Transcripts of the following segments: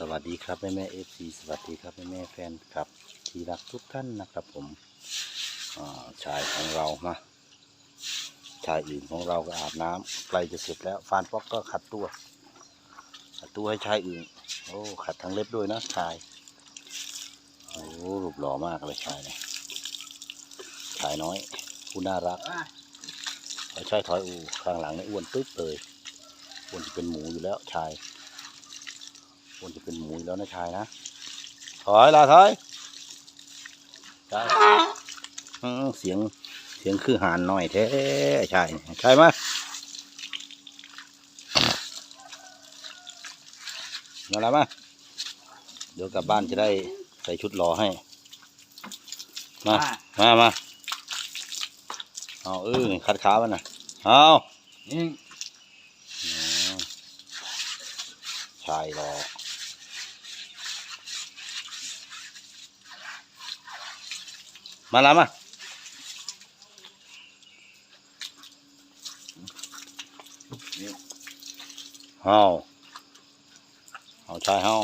สวัสดีครับแม่แม่เอฟซีสวัสดีครับแม่แม่แฟนครับที่รักทุกท่านนะครับผมชายของเรามาชายอื่นของเราก็อาบน้ำใกล้จะเสร็จแล้วฟานป๊อกก็ขัดตัว ขัดตัวให้ชายอื่น โอ้ขัดทั้งเล็บด้วยนะชายโอ้รูปหล่อมากเลยชายเนี่ยชายน้อยผู้น่ารักชายถอยอูข้างหลังเนี่ยอ้วนตึ๊บเลยอ้วนเป็นหมูอยู่แล้วชาย ควรจะเป็นหมูอยู่แล้วนะชายนะถอยลาถอยใช่อืมเสียงเสียงคือหานหน่อยแท้ใช่ใช่ไหมมาแล้วมาเดี๋ยวกลับบ้านจะได้ใส่ชุดรอให้ มา มามาเอาเออคัดขามันนะเอานี่อืมชายรอ มาแล้วมาเฮาเฮาชายเฮา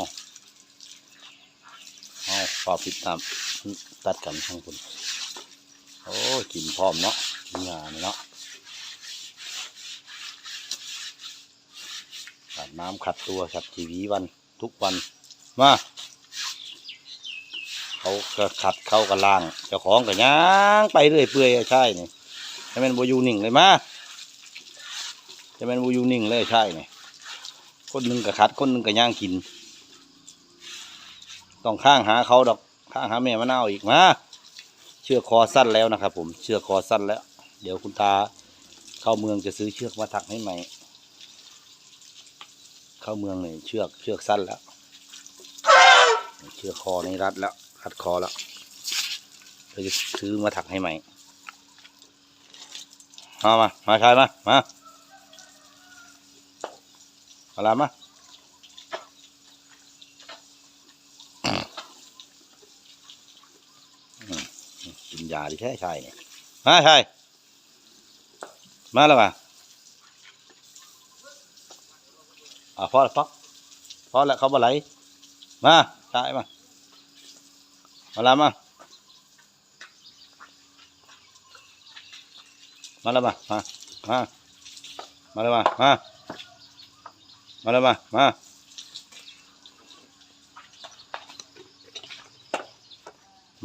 เฮาฝาปิดตามตัดกันทั้งคนโอ้กินพร้อมเนาะงานเนาะขัดน้ำขัดตัวขัดทีวีวันทุกวัน มา เขาก็ขัดเข้ากับล่างเจ้าของก็ย่างไปเรื่อยเปื่อยใช่นี่จะเป็นบูยูนิ่งเลยมาจะเป็นบูยูนิ่งเลยใช่นี่คนหนึ่งก็ขัดคนหนึ่งก็ย่างกิน ต้องข้างหาเขาดอกข้างหาแม่มะนาวอีกมาเชือกคอสั้นแล้วนะครับผมเชือกคอสั้นแล้ว เดี๋ยวคุณตาเข้าเมืองจะซื้อเชือกมาถักให้ใหม่ เข้าเมืองเนี่ยเชือกเชือกสั้นแล้ว เชือกคอในรัดแล้ว รัดคอแล้วเราจะซื้อมาถักให้ใหม่มามา มาชายมา มาเอาละมาอืมกินยาดิใช่ใช่เนี่ยมาชายมาแล้วมาอะพอแล้วป๊อกพอแล้วเขาบ่ไหลมาชายมา มาแล้วมามาแล้วมามามามาแล้วมา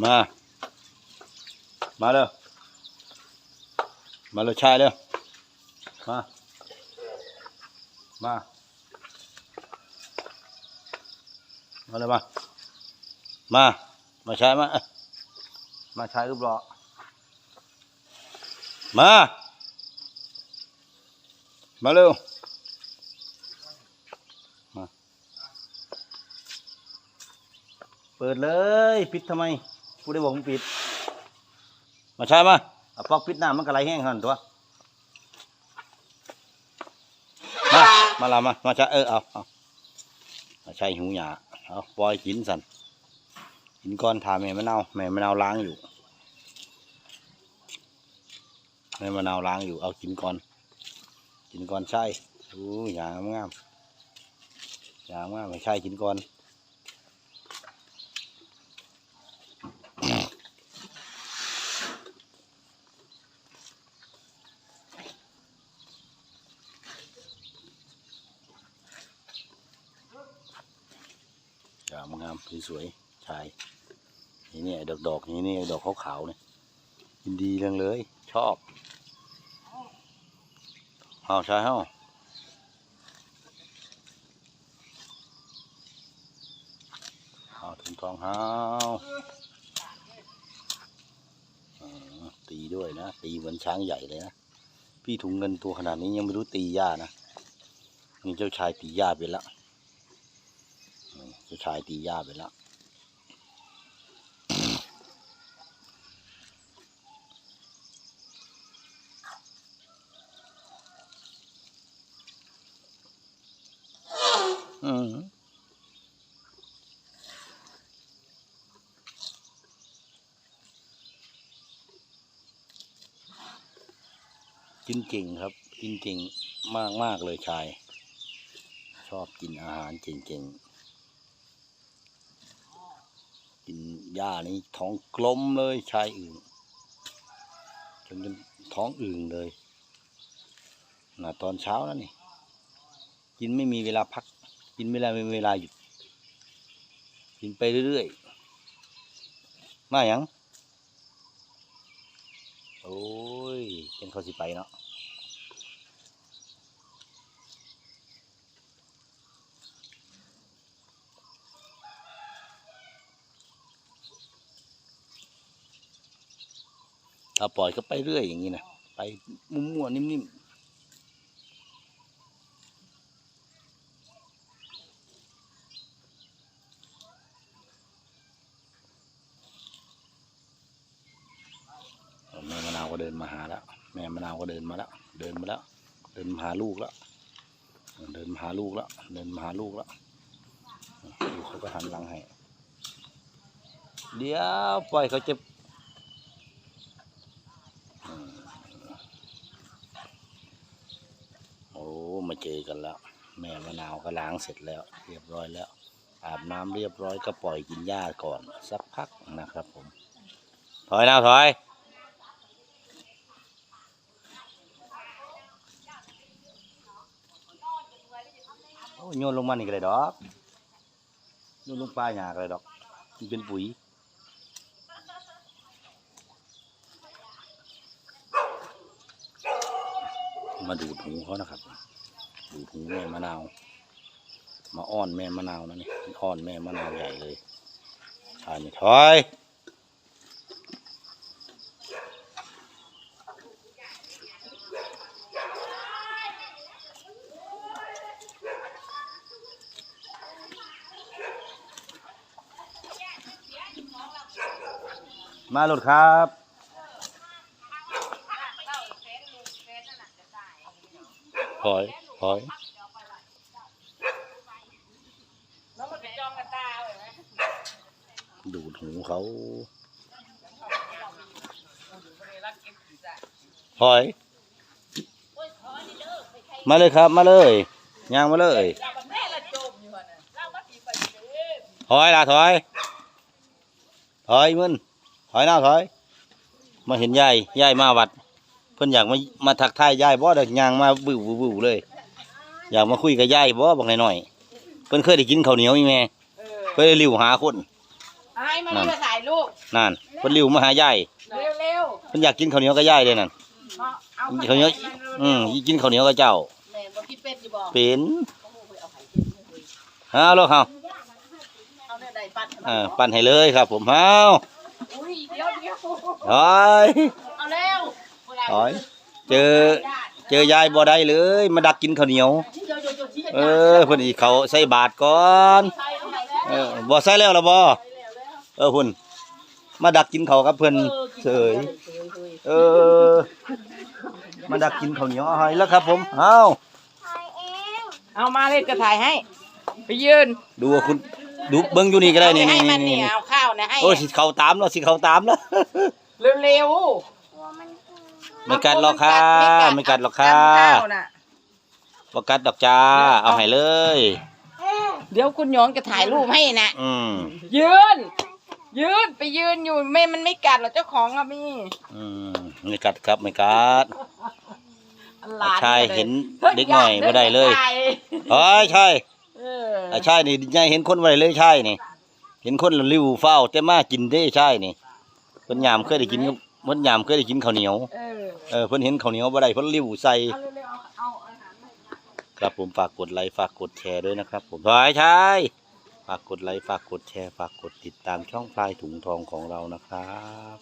มามาแล้ว มามามามาเร็วมาเร็วชายเร็วมามามาเลยมามามาใช้มา มาใช้รูปหล่อมา มาเร็ว มา เปิดเลย ปิดทำไมผู้ได้บอกมึงปิด มาใช้มาเอาปอกปิดหน้ามันก็ไหลแห้งหันตัว มา มาละมา มาใช้เออเอาเอามาใช้หูหยาเอาปล่อยกินสัน กินก้อนทาแม่มะนาวแม่มะนาวล้างอยู่แม่มะนาวล้างอยู่เอากินก่อน กินก่อนใช่อู้ยางงามยางงามไม่ใช่กินก่อนยางงามสวยๆชาย เนี่ยดอกดอกนี่นี่ดอกขาวๆเนี่ยยินดีเรื่องเลย ชอบเอาใช่เฮาเอาถุงทองเฮาตีด้วยนะ ตีเหมือนช้างใหญ่เลยนะ พี่ถุงเงินตัวขนาดนี้ยังไม่รู้ตีหญ้านะนี่เจ้าชายตีหญ้าไปแล้วเจ้าชายตีหญ้าไปแล้ว อืมกินเก่งครับ กินเก่งมากมากเลยชาย ชอบกินอาหารเก่งกินหญ้านี่ท้องกลมเลยชายอื่นจนเป็นท้องอื่นเลยนะตอนเช้าแล้วนี่ กินไม่มีเวลาพัก กินไม่ได้ไม่มีเวลาหยุดกินไปเรื่อยๆ มาหยังโอ้ยเป็นเขาสิไปเนาะถ้าปล่อยก็ไปเรื่อยอย่างนี้นะ ไปมั่วๆนิ่มๆแม่มะนาว ก็เดินมาหาแล้ว แม่มะนาวก็เดินมาแล้ว เดินมาแล้ว เดินมาหาลูกแล้ว เดินมาหาลูกแล้ว เดินมาหาลูกแล้วลูกเขาก็หันหลังให้ เดี๋ยวปล่อยเขาจะโอ้มาเจอกันแล้ว แม่มะนาวก็ล้างเสร็จแล้ว เรียบร้อยแล้ว อาบน้ำเรียบร้อยก็ปล่อยกินหญ้าก่อน สักพักนะครับผม ถอยนะถอย โยนลงมานี่ก็เลยดอกโยนลงป้าหยาก็เลยดอกมันเป็นปุ๋ยมาดูดหูเขานะครับ ดูดหูแม่มะนาว มาอ้อนแม่มะนาวนะนี่อ้อนแม่มะนาวใหญ่เลยชายนี่ถอย มาหลุดครับหอยหอยดูดหูเขาหอย มาเลยครับ มาเลยย่างมาเลยหอยล่ะถอยถอยมึน อยหน้าถอย มาเห็นยายยายมาวัด เพิ่นอยากมามาทักทายยายบ่เด็กย่างมาบึ้วบึ้วเลย อยากมาคุยกับยายบ่บอกหน่อยๆเพิ่นเคยได้กินข้าวเหนียวอีแม่เออเพิ่นได้ริ้วหาคนไอ้มานี่มาถ่ายรูปนั่นเพิ่นริ้วมาหายายเร็วเพิ่นอยากกินข้าวเหนียวกับยายเลยนั่นๆมาเอาข้าวเหนียวอืมกินข้าวเหนียวกับเจ้าแม่บ่คิดเป็ดอยู่บ่เป็นโอ้โหเอาไข่เป็ดเลยเอาลูกเฮาเอาได้ใดปัดเออปั่นให้เลยครับผมเฮาอุ้ย เดี๋ยวเดี๋ยวถอยเอาแล้วถอยเจอเจอยายบ่ได้เลย มาดักกินข้าวเหนียว เออเพิ่นอีเขาใส่บาทก่อนใส่ลงไปแล้วเออบ่ใส่แล้วล่ะบ่เออพุ่นมาดักกินเขาวกับเพิ่นเสยเออ มาดักกินข้าวเหนียวเอาให้แล้วครับ ผมเอ้าเอามาเลยจะถ่ายให้ ไปยืนดูว่าคุณดูเบิ่งอยู่นี่ก็ได้นี่ให้นี่มัน นี่เนี่ยเอาข้าวนะให้โอ้ยสิเข้าตามแล้วสิเข้าตามแล้วเร็วไม่กัดหรอกค่ะไม่กัดหรอกค่ะข้าวน่ะบ่กัดดอกจ้า เอาให้เลย เดี๋ยวคุณหยองจะถ่ายรูปให้นะอืมยืน ยืนไปยืนอยู่ไม่มันไม่กัดหรอกเจ้าของอะมี่อืมไม่กัดครับไม่กัด หลานใช่ลยเห็นเด็กหน่อยบ่ได้เลยเอ้ยใช่เออไอ้ใช่นี่ยายเห็นคนไว้เลยใช่นี่ เห็นคนละริ้วเฝ้าแต่มากินได้ใช่นี่เพิ่นยามเคยได้กินกับเพิ่นยามเคยได้กินข้าวเหนียว เออเออเพิ่นเห็นข้าวเหนียวบ่ได้เพิ่นริ้วใส่ เอาเร็วๆเอาเอาอาหารมาครับผมฝากกดไลค์ฝากกดแชร์ด้วยนะครับ ผมพลายใช่ฝากกดไลค์ฝากกดแชร์ ฝากกดติดตามช่องพลายถุงทองของเรานะครับ